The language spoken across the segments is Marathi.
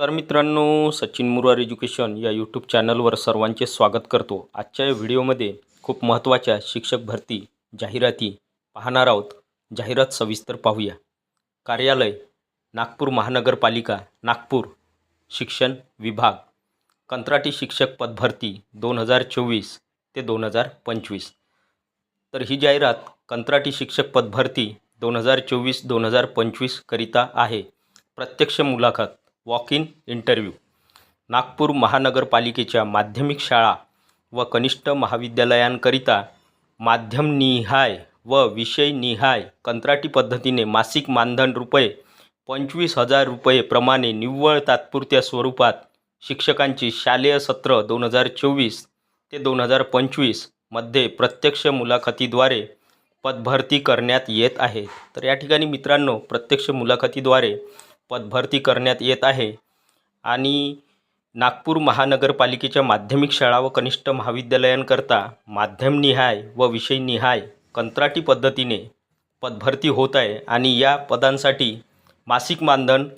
तर मित्रांनो सचिन मुरार एज्युकेशन या यूट्यूब चॅनलवर सर्वांचे स्वागत करतो. आजच्या या व्हिडिओमध्ये खूप महत्त्वाच्या शिक्षक भरती जाहिराती पाहणार आहोत. जाहिरात सविस्तर पाहूया. कार्यालय नागपूर महानगरपालिका नागपूर शिक्षण विभाग. कंत्राटी शिक्षक पदभरती दोन हजार चोवीस ते दोन हजार पंचवीस. तर ही जाहिरात कंत्राटी शिक्षक पदभरती दोन हजार चोवीस दोन हजार पंचवीसकरिता आहे. प्रत्यक्ष मुलाखत वॉक इन इंटरव्ह्यू. नागपूर महानगरपालिकेच्या माध्यमिक शाळा व कनिष्ठ महाविद्यालयांकरिता माध्यमनिहाय व विषयनिहाय कंत्राटी पद्धतीने मासिक मानधन रुपये पंचवीस हजार रुपये प्रमाणे निव्वळ तात्पुरत्या स्वरूपात शिक्षकांची शालेय सत्र दोन हजार चोवीस ते दोन हजार पंचवीसमध्ये प्रत्यक्ष मुलाखतीद्वारे पदभरती करण्यात येत आहे. तर या ठिकाणी मित्रांनो प्रत्यक्ष मुलाखतीद्वारे पदभरती करण्यात येत आहे. आणि नागपूर महानगरपालिकेच्या माध्यमिक शाळा व कनिष्ठ महाविद्यालयांकरता माध्यमनिहाय व विषयनिहाय कंत्राटी पद्धतीने पदभरती होत आहे आणि या पदांसाठी मासिक मानधन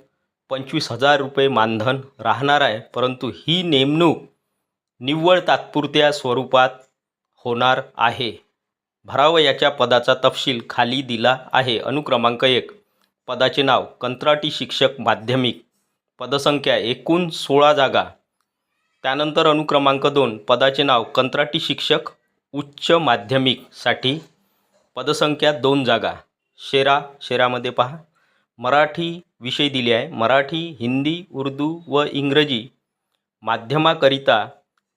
पंचवीस हजार रुपये मानधन राहणार आहे. परंतु ही नेमणूक निव्वळ तात्पुरत्या स्वरूपात होणार आहे. भरावयाच्या पदाचा तपशील खाली दिला आहे. अनुक्रमांक एक. पदाचे नाव कंत्राटी शिक्षक माध्यमिक पदसंख्या एकूण सोळा जागा. त्यानंतर अनुक्रमांक दोन पदाचे नाव कंत्राटी शिक्षक उच्च माध्यमिकसाठी पदसंख्या दोन जागा. शेरा शेरामध्ये पहा. मराठी विषय दिले आहे. मराठी हिंदी उर्दू व इंग्रजी माध्यमाकरिता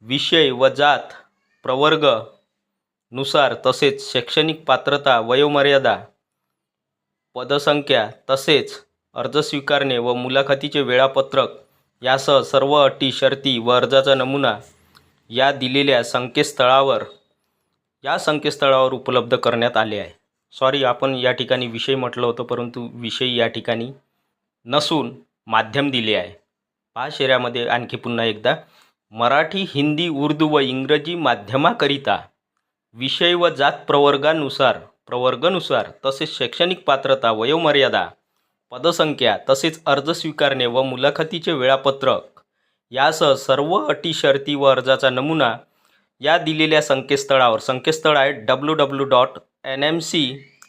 विषय व जात प्रवर्गनुसार तसेच शैक्षणिक पात्रता वयोमर्यादा पदसंख्या तसेच अर्ज स्वीकारणे व मुलाखतीचे वेळापत्रक यासह सर्व अटी शर्ती व अर्जाचा नमुना या दिलेल्या संकेतस्थळावर या संकेतस्थळावर उपलब्ध करण्यात आले आहे. सॉरी आपण या ठिकाणी विषय म्हटलं होतं परंतु विषय या ठिकाणी नसून माध्यम दिले आहे. पहा शेऱ्यामध्ये आणखी पुन्हा एकदा मराठी हिंदी उर्दू व इंग्रजी माध्यमाकरिता विषय व जात प्रवर्गानुसार प्रवर्गानुसार तसेच शैक्षणिक पात्रता वयोमर्यादा पदसंख्या तसेच अर्ज स्वीकारणे व मुलाखतीचे वेळापत्रक यासह सर्व अटी शर्ती व अर्जाचा नमुना या दिलेल्या संकेतस्थळावर. संकेतस्थळ आहे W W dot N M C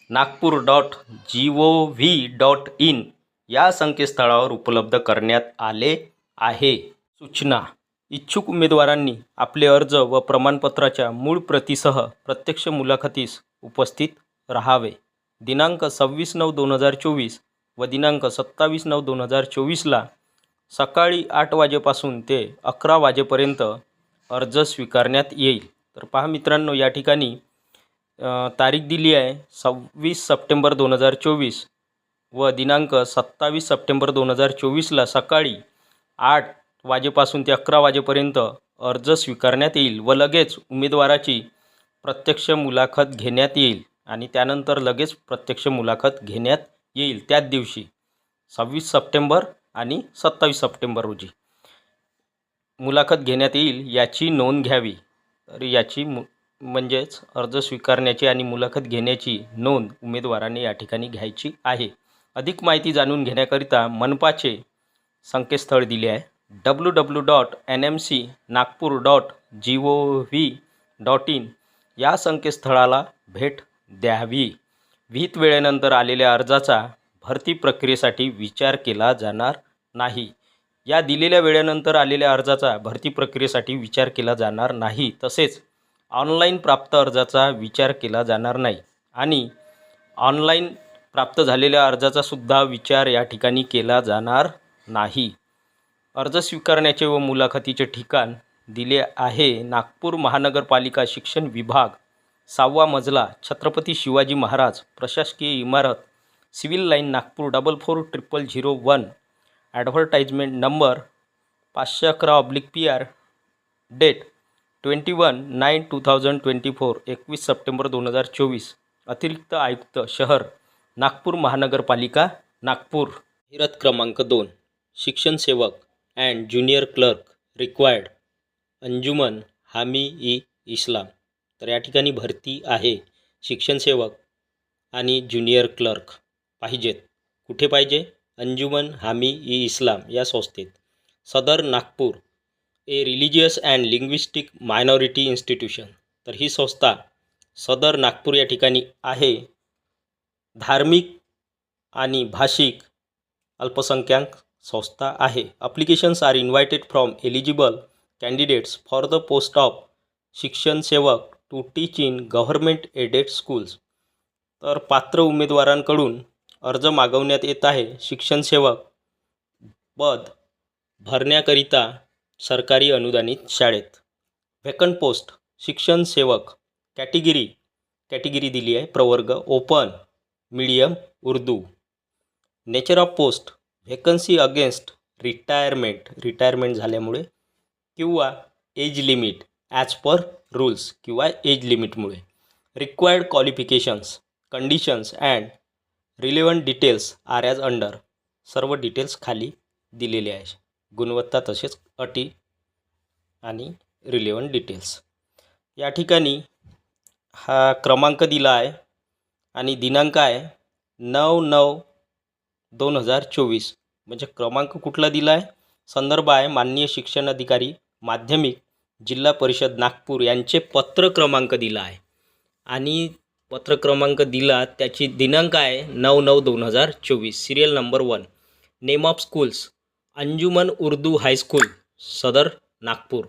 Nagpur dot G O V dot in या संकेतस्थळावर उपलब्ध करण्यात आले आहे. सूचना. इच्छुक उमेदवारांनी आपले अर्ज व प्रमाणपत्राच्या मूळ प्रतीसह प्रत्यक्ष मुलाखतीस उपस्थित राहावे. दिनांक सव्वीस नऊ दोन हजार चोवीस व दिनांक सत्तावीस नऊ दोन हजार चोवीसला सकाळी आठ वाजेपासून ते अकरा वाजेपर्यंत अर्ज स्वीकारण्यात येईल. तर पहा मित्रांनो या ठिकाणी तारीख दिली आहे सव्वीस सप्टेंबर दोन हजार चोवीस व दिनांक सत्तावीस सप्टेंबर दोन हजार चोवीसला सकाळी आठ वाजेपासून ते अकरा वाजेपर्यंत अर्ज स्वीकारण्यात येईल व लगेच उमेदवाराची प्रत्यक्ष मुलाखत घेण्यात येईल. आणि त्यानंतर लगेच प्रत्यक्ष मुलाखत घेण्यात येईल त्याच दिवशी सव्वीस सप्टेंबर आणि सत्तावीस सप्टेंबर रोजी. मुलाखत घेण्यात येईल याची नोंद घ्यावी. तर याची मु म्हणजेच अर्ज स्वीकारण्याची आणि मुलाखत घेण्याची नोंद उमेदवाराने या ठिकाणी घ्यायची आहे. अधिक माहिती जाणून घेण्याकरिता मनपाचे संकेतस्थळ दिले आहे. W W dot N M C Nagpur dot G O V dot in या संकेतस्थळाला भेट द्यावी. विहित वेळेनंतर आलेल्या अर्जाचा भरती प्रक्रियेसाठी विचार केला जाणार नाही. या दिलेल्या वेळेनंतर आलेल्या अर्जाचा भरती प्रक्रियेसाठी विचार केला जाणार नाही. तसेच ऑनलाईन प्राप्त अर्जाचा विचार केला जाणार नाही. आणि ऑनलाईन प्राप्त झालेल्या अर्जाचा सुद्धा विचार या ठिकाणी केला जाणार नाही. अर्ज स्वीकारण्याचे व मुलाखतीचे ठिकाण दिले आहे. नागपूर महानगरपालिका शिक्षण विभाग सहावा मजला छत्रपती शिवाजी महाराज प्रशासकीय इमारत civil line Nagpur double four triple zero one. Advertisement number पाचशे अकरा oblique P R date twenty one nine two thousand twenty four एकवीस सप्टेंबर दोन हजार चोवीस. अतिरिक्त आयुक्त शहर नागपूर महानगरपालिका नागपूर. हिरत क्रमांक दोन शिक्षण सेवक and junior clerk required Anjuman Hami e Islam. तर या ठिकाणी भरती आहे. शिक्षणसेवक आणि ज्युनियर क्लर्क पाहिजेत. कुठे पाहिजे? अंजुमन हामी ई इस्लाम या संस्थेत. सदर Nagpur A religious and linguistic minority institution. तर ही संस्था सदर नागपूर या ठिकाणी आहे. धार्मिक आणि भाषिक अल्पसंख्याक संस्था आहे. Applications are invited from eligible candidates for the post of शिक्षण सेवक to teach in government aided schools तर पात्र उमेदवारांकडून अर्ज मागवण्यात येत आहे शिक्षणसेवक पद भरण्याकरिता सरकारी अनुदानित शाळेत. व्हेकंट पोस्ट शिक्षण सेवक. कॅटेगिरी कॅटेगिरी दिली आहे प्रवर्ग open medium Urdu. Nature of post vacancy against retirement retirement झाल्यामुळे किंवा age limit as per rules किंवा age लिमिटमुळे required qualifications conditions and relevant details are as under सर्व डिटेल्स खाली दिलेले आहे गुणवत्ता तसेच अटी आणि रिलेवंट डिटेल्स या ठिकाणी हा क्रमांक दिला आहे आणि दिनांक आहे नऊ नऊ दोन हजार चोवीस. म्हणजे क्रमांक कुठला दिला आहे? संदर्भ आहे माननीय शिक्षण अधिकारी माध्यमिक जिल्हा परिषद नागपूर यांचे पत्र क्रमांक दिला आहे. आणि पत्र क्रमांक दिला त्याची दिनांक आहे नऊ नऊ दोन हजार चोवीस. Serial number one name of schools Anjuman Urdu high school Sadar Nagpur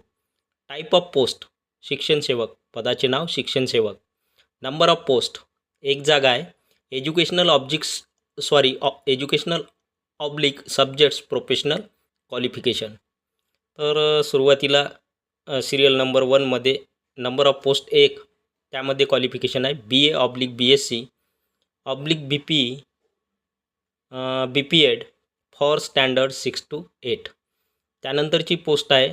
type of post शिक्षण सेवक पदाचे नाव शिक्षण सेवक नंबर ऑफ पोस्ट एक जागा आहे एज्युकेशनल ऑब्जेक्ट्स सॉरी ऑ educational oblique subjects professional qualification तर सुरुवातीला सिरियल नंबर वनमध्ये नंबर ऑफ पोस्ट एक त्यामध्ये क्वालिफिकेशन आहे. B A oblique B S C oblique B P B P Ed for standard six to eight त्यानंतरची पोस्ट आहे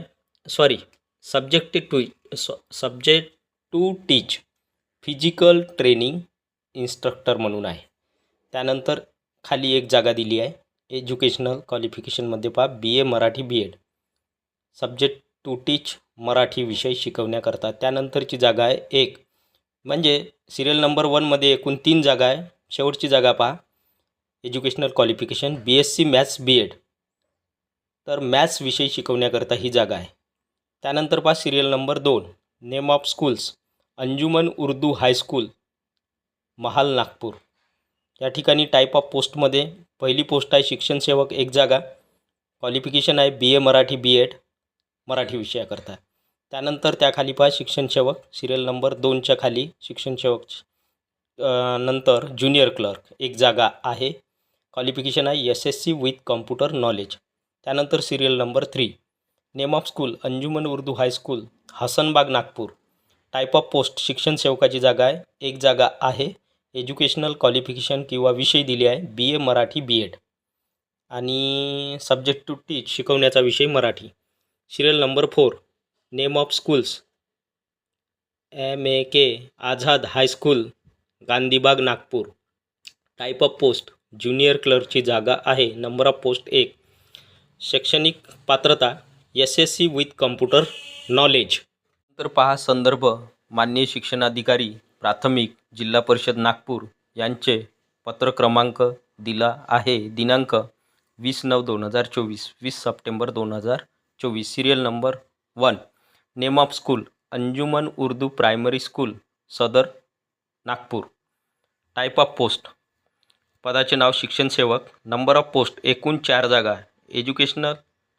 sorry subject to subject to teach physical training instructor म्हणून आहे. त्यानंतर खाली एक जागा दिली आहे एज्युकेशनल क्वालिफिकेशनमध्ये पहा B A Marathi B Ed subject to teach Marathi विषय शिकवण्याकरता. त्यानंतरची जागा आहे एक. म्हणजे सिरियल नंबर वनमध्ये एकूण तीन जागा आहे. शेवटची जागा पहा. Educational qualification B S C maths B Ed तर मॅथ्स विषय शिकवण्याकरता ही जागा आहे. त्यानंतर पहा सिरियल नंबर दोन. Name of schools Anjuman Urdu high school Mahal Nagpur. या ठिकाणी टाईप ऑफ पोस्टमध्ये पहिली पोस्ट आहे शिक्षण सेवक एक जागा. क्वालिफिकेशन आहे B A Marathi B Ed Marathi विषयाकरता त्यानंतर त्याखाली पहा शिक्षण सेवक सिरियल नंबर दोनच्या खाली शिक्षण सेवक नंतर ज्युनियर क्लर्क एक जागा आहे. क्वालिफिकेशन आहे S S C with computer knowledge त्यानंतर serial number three name of school Anjuman Urdu high school Hasanbagh Nagpur type of post शिक्षण सेवकाची जागा आहे. एक जागा आहे. एज्युकेशनल क्वालिफिकेशन किंवा विषय दिले आहे. B A Marathi B Ed आणि सब्जेक्ट टू टीच शिकवण्याचा विषय Marathi. Serial number four name of schools M A K Azad high school Gandhibagh Nagpur. Type of post junior क्लर्कची जागा आहे नंबर ऑफ पोस्ट एक. शैक्षणिक पात्रता S S C with computer knowledge. तर पहा संदर्भ माननीय शिक्षणाधिकारी प्राथमिक जिल्हा परिषद नागपूर. यांचे पत्र क्रमांक दिला आहे दिनांक वीस नऊ दोन हजार चोवीस वीस सप्टेंबर दोन हजार चोवीस. Serial number one name of school Anjuman Urdu primary school Sadar Nagpur type of post पदाचे नाव शिक्षण सेवक. नंबर ऑफ पोस्ट एकूण चार जागा. Educational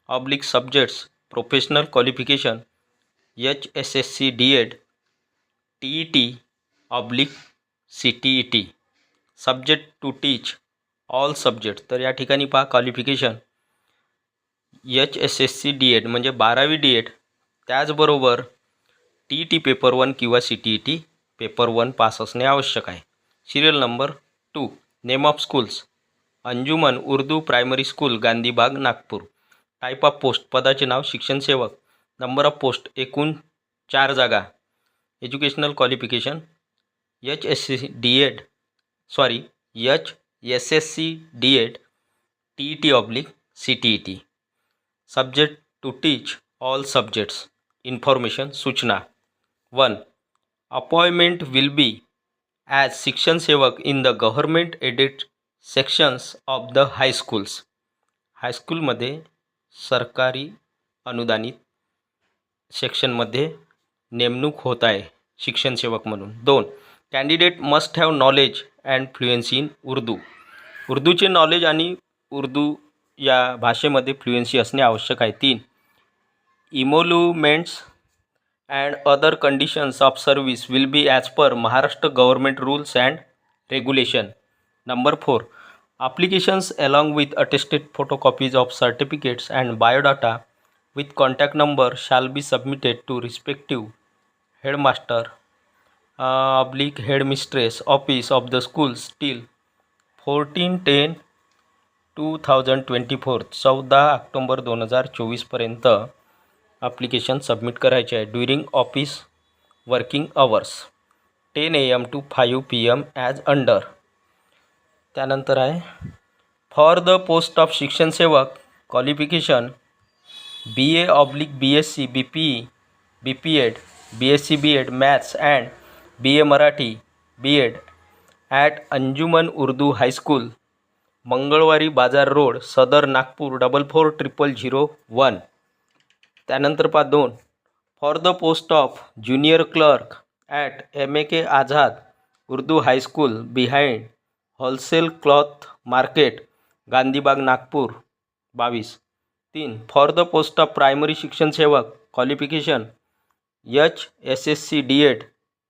oblique subjects professional qualification H S S C D Ed T E T oblique C T E T subject to teach all subject तर या ठिकाणी पहा qualification H S S C D Ed म्हणजे बारावी डी एड त्याचबरोबर T E T paper one किंवा C T E T paper one pass असणे आवश्यक आहे. Serial number two name of schools Anjuman Urdu primary school Gandhibagh Nagpur type of post पदाचे नाव शिक्षण सेवक. नंबर ऑफ पोस्ट एकूण चार जागा. Educational qualification H S C D Ed sorry H S S C D Ed T E T oblique C T E T subject to teach all subjects information सूचना. One appointment will be as शिक्षण सेवक in the government aided sections of the high schools हायस्कूलमध्ये सरकारी अनुदानित सेक्शनमध्ये नेमणूक होत आहे शिक्षणसेवक म्हणून. दोन candidate must have knowledge and fluency in Urdu उर्दूचे knowledge आणि उर्दू या भाषेमध्ये फ्लुएन्सी असणे आवश्यक आहे. तीन emoluments and other conditions of service will be as per Maharashtra government rules and regulation number four applications along with attested photocopies of certificates and biodata with contact number shall be submitted to respective headmaster oblique headmistress office of the schools till fourteen ten two thousand twenty four चौदा ऑक्टोंबर दोन हजार चोवीसपर्यंत ॲप्लिकेशन सबमिट करायचे आहे during office working hours ten A M to five P M as under त्यानंतर आहे for the post of शिक्षणसेवक qualification B A oblique B S C B P B P Ed B S C B Ed maths and B A Marathi B Ed at Anjuman Urdu high school Mangalwari Bazar road Sadar Nagpur double four triple zero one त्यानंतर पा दोन. For the post of junior clerk at M A K Azad Urdu high school behind wholesale cloth market Gandhibagh Nagpur बावीस. तीन. For the post of primary शिक्षण सेवक qualification H S S C D Ed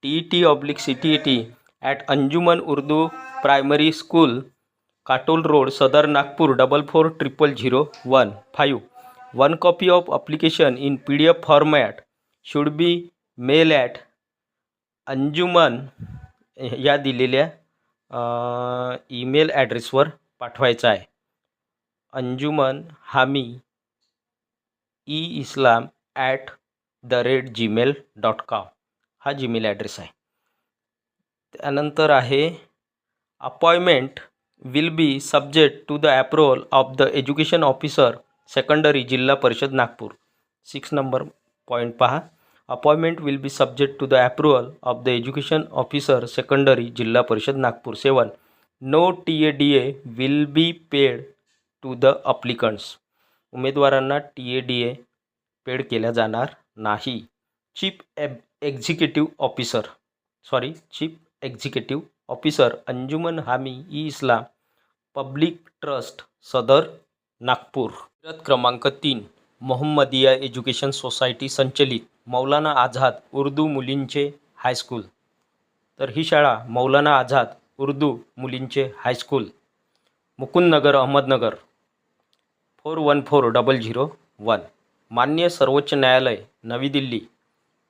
T E T oblique C T E T at Anjuman Urdu primary school Katol road Sadar Nagpur double four triple zero one five one copy of application in P D F format should be mail at Anjuman या दिलेल्या ईमेल ॲड्रेसवर पाठवायचा आहे. Anjuman Hami e Islam at the rate Gmail dot com हा जीमेल ॲड्रेस आहे. त्यानंतर आहे appointment will be subject to the approval of the education officer secondary Zilla Parishad Nagpur six number point पहा appointment will be subject to the approval of the education officer secondary Zilla Parishad Nagpur seven no T A D A will be paid to the applicants उमेदवारांना T A D A paid केल्या जाणार नाही. चीफ एब executive officer sorry chief executive officer Anjuman Hami e Islam. Public trust Sadar Nagpur. क्रमांक तीन मोहम्मदिया एज्युकेशन सोसायटी संचलित मौलाना आझाद उर्दू मुलींचे हायस्कूल तर ही शाळा मौलाना आझाद उर्दू मुलींचे high school Mukundnagar Ahmednagar. Four one four double zero one. मान्य सर्वोच्च न्यायालय नवी दिल्ली.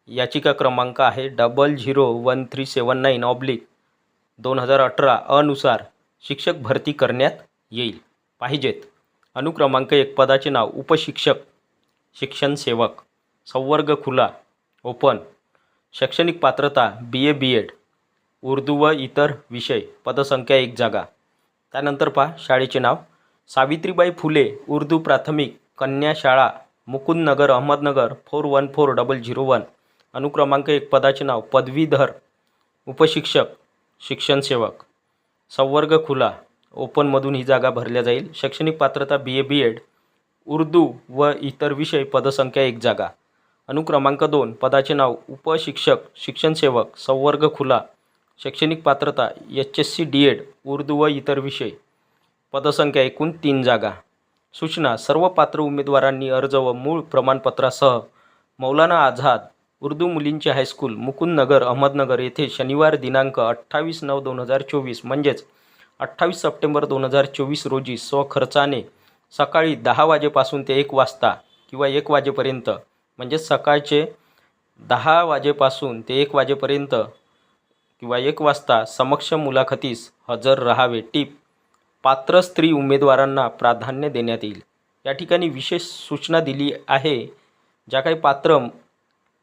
याचिका क्रमांक आहे double zero one three seven nine oblique दोन हजार अठरा अनुसार शिक्षक भरती करण्यात येईल. पाहिजेत. अनुक्रमांक एक पदाचे नाव उपशिक्षक शिक्षण सेवक संवर्ग खुला ओपन शैक्षणिक पात्रता बी ए बी एड उर्दू व इतर विषय पदसंख्या एक जागा. त्यानंतर पहा शाळेचे नाव. सावित्रीबाई फुले उर्दू प्राथमिक कन्या शाळा Mukundnagar Ahmednagar four one four double zero one. अनुक्रमांक एक पदाचे नाव पदवीधर उपशिक्षक शिक्षण सेवक. संवर्ग खुला. ओपनमधून ही जागा भरल्या जाईल. शैक्षणिक पात्रता बी ए बी एड उर्दू व इतर विषय पदसंख्या एक जागा. अनुक्रमांक दोन पदाचे नाव उपशिक्षक शिक्षणसेवक संवर्ग खुला. शैक्षणिक पात्रता H S C D Ed Urdu व इतर विषय पदसंख्या एकूण तीन जागा. सूचना सर्व पात्र उमेदवारांनी अर्ज व मूळ प्रमाणपत्रासह मौलाना आझाद उर्दू मुलींचे हायस्कूल मुकुंदनगर अहमदनगर येथे शनिवार दिनांक अठ्ठावीस नऊ दोन हजार चोवीस म्हणजेच अठ्ठावीस सप्टेंबर दोन हजार चोवीस रोजी स्वखर्चाने सकाळी दहा वाजेपासून ते एक वाजता किंवा एक वाजेपर्यंत म्हणजेच सकाळचे दहा वाजेपासून ते एक वाजेपर्यंत किंवा एक वाजता समक्ष मुलाखतीस हजर राहावे. टीप पात्र स्त्री उमेदवारांना प्राधान्य देण्यात येईल. या ठिकाणी विशेष सूचना दिली आहे ज्या काही पात्र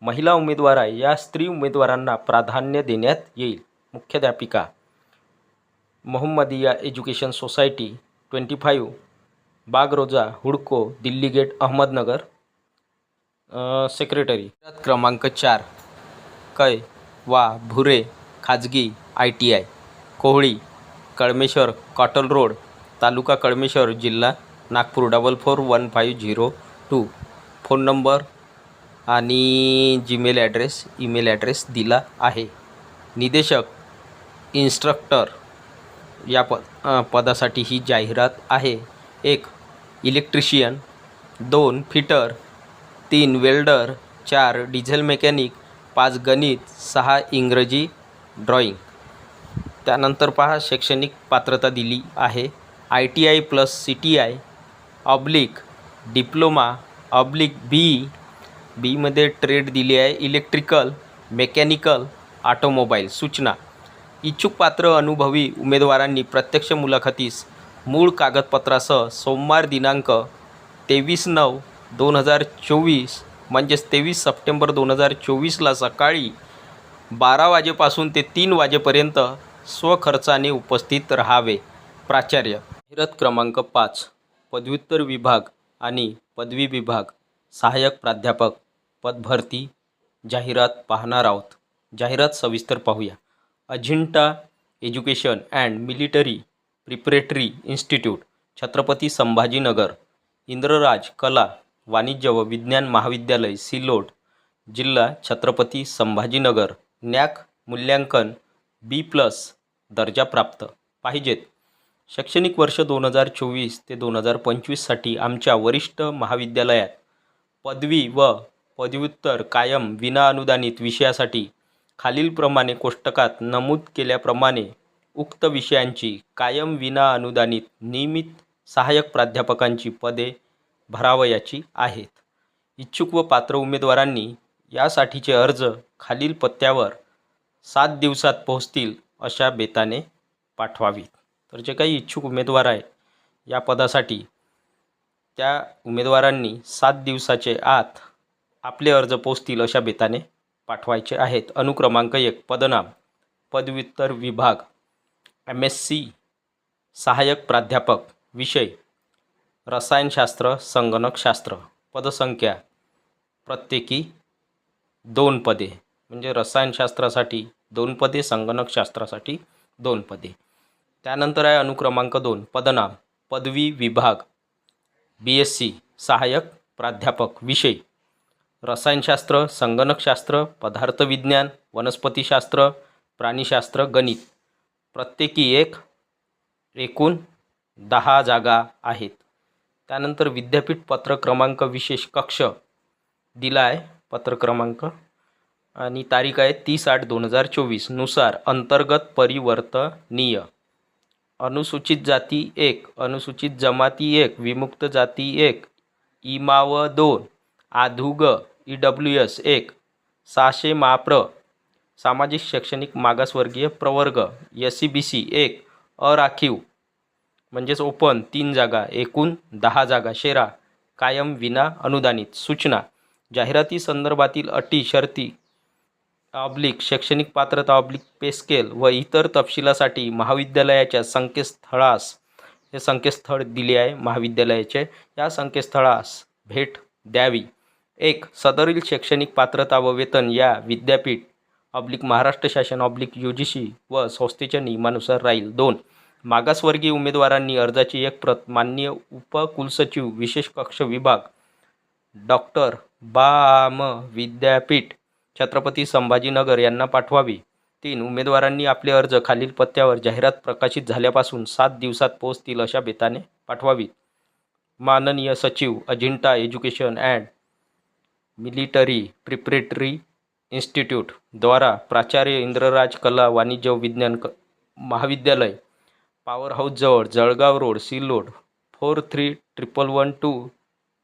महिला उमेदवार आहे. या स्त्री उमेदवारांना प्राधान्य देण्यात येईल. मुख्याध्यापिका. Mohammadiya education society twenty five. Bagroza Hudco Delhi gate Ahmednagar. Secretary. क्रमांक चार. कै वा भुरे खाजगी I T I. Kohali Kalmeshwar Katol road तालुका कळमेश्वर जिल्हा Nagpur double four one five zero two. Phone number आणि जीमेल ॲड्रेस ईमेल ॲड्रेस दिला आहे. निदेशक इन्स्ट्रक्टर या प पदासाठी ही जाहिरात आहे. एक इलेक्ट्रिशियन दोन फिटर तीन वेल्डर चार डिझेल मेकॅनिक पाच गणित. सहा इंग्रजी ड्रॉईंग त्यानंतर पहा शैक्षणिक पात्रता दिली आहे. I T I plus C T I oblique diploma oblique B बीमध्ये ट्रेड दिली आहे. इलेक्ट्रिकल मेकॅनिकल ऑटोमोबाईल सूचना. इच्छुक पात्र अनुभवी उमेदवारांनी प्रत्यक्ष मुलाखतीस मूळ कागदपत्रासह सोमवार दिनांक तेवीस नऊ दोन हजार चोवीस म्हणजेच तेवीस सप्टेंबर दोन हजार चोवीसला सकाळी बारा वाजेपासून ते तीन वाजेपर्यंत स्वखर्चाने उपस्थित राहावे. प्राचार्य. हिरत क्रमांक पाच. पदव्युत्तर विभाग आणि पदवी विभाग. सहाय्यक प्राध्यापक. पदभरती जाहिरात पाहणार आहोत. जाहिरात सविस्तर पाहूया. Ajintha education and military preparatory institute Chhatrapati Sambhajinagar Indraraj कला वाणिज्य व विज्ञान महाविद्यालय सिल्लोड जिल्हा छत्रपती संभाजीनगर नॅक मूल्यांकन बी प्लस दर्जा प्राप्त. पाहिजेत. शैक्षणिक वर्ष दोन हजार चोवीस ते दोन हजार पंचवीससाठी आमच्या वरिष्ठ महाविद्यालयात पदवी व पदव्युत्तर कायम विनाअनुदानित विषयासाठी खालीलप्रमाणे कोष्टकात नमूद केल्याप्रमाणे उक्त विषयांची कायम विनाअनुदानित नियमित सहाय्यक प्राध्यापकांची पदे भरावयाची आहेत. इच्छुक व पात्र उमेदवारांनी यासाठीचे अर्ज खालील पत्त्यावर सात दिवसात पोहोचतील अशा बेताने पाठवावीत. तर जे काही इच्छुक उमेदवार आहे या पदासाठी त्या उमेदवारांनी सात दिवसाचे आत आपले अर्ज पोचतील अशा बेताने पाठवायचे आहेत. अनुक्रमांक एक पदनाम. पदव्युत्तर विभाग एम एस सी सहाय्यक प्राध्यापक विषय रसायनशास्त्र संगणकशास्त्र. पदसंख्या प्रत्येकी दोन पदे. म्हणजे रसायनशास्त्रासाठी दोन पदे संगणकशास्त्रासाठी दोन पदे. त्यानंतर आहे अनुक्रमांक दोन पदनाम. पदवी विभाग बी एस सी सहाय्यक प्राध्यापक विषय. रसायनशास्त्र संगणकशास्त्र पदार्थविज्ञान वनस्पतीशास्त्र प्राणीशास्त्र गणित. प्रत्येकी एक एकूण दहा जागा आहेत. त्यानंतर विद्यापीठ पत्र क्रमांक विशेष कक्ष दिला आहे पत्र क्रमांक. आणि तारीख आहे तीस आठ दोन हजार चोवीसनुसार अंतर्गत परिवर्तनीय. अनुसूचित जाती एक अनुसूचित जमाती एक विमुक्त जाती एक इमाव दोन आधुग ई डब्ल्यू एस एक सहाशे माप्र सामाजिक शैक्षणिक मागासवर्गीय प्रवर्ग एस सी बी सी एक अराखीव म्हणजेच ओपन तीन जागा एकूण दहा जागा शेरा कायम विना अनुदानित सूचना जाहिराती संदर्भातील अटी शर्ती ऑब्लिक शैक्षणिक पात्रता ऑब्लिक पेस्केल व इतर तपशिलासाठी महाविद्यालयाच्या संकेतस्थळास हे संकेतस्थळ दिले आहे महाविद्यालयाचे या संकेतस्थळास भेट द्यावी. एक सदरील शैक्षणिक पात्रता व वेतन या विद्यापीठ ऑब्लिक महाराष्ट्र शासन ऑब्लिक यू जी सी व संस्थेच्या नियमानुसार राहील. दोन मागासवर्गीय उमेदवारांनी अर्जाची एक प्रत माननीय उपकुलसचिव विशेष कक्ष विभाग डॉक्टर बाम विद्यापीठ छत्रपती संभाजीनगर यांना पाठवावी. तीन उमेदवारांनी आपले अर्ज खालील पत्त्यावर जाहिरात प्रकाशित झाल्यापासून सात दिवसात पोहोचतील अशा बेताने पाठवावीत. माननीय सचिव Ajintha education and military preparatory institute द्वारा प्राचार्य इंद्रराज कला वाणिज्य विज्ञान क महाविद्यालय power हाऊसजवळ Jalgaon road Sillod four three triple one two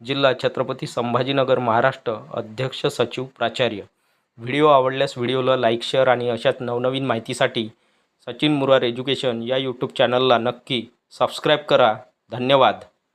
जिल्हा छत्रपती संभाजीनगर महाराष्ट्र अध्यक्ष सचिव प्राचार्य. व्हिडिओ आवडल्यास व्हिडिओला लाईक शेअर आणि अशाच नवनवीन माहितीसाठी सचिन मुरार एज्युकेशन या यूट्यूब चॅनलला नक्की सबस्क्राईब करा. धन्यवाद.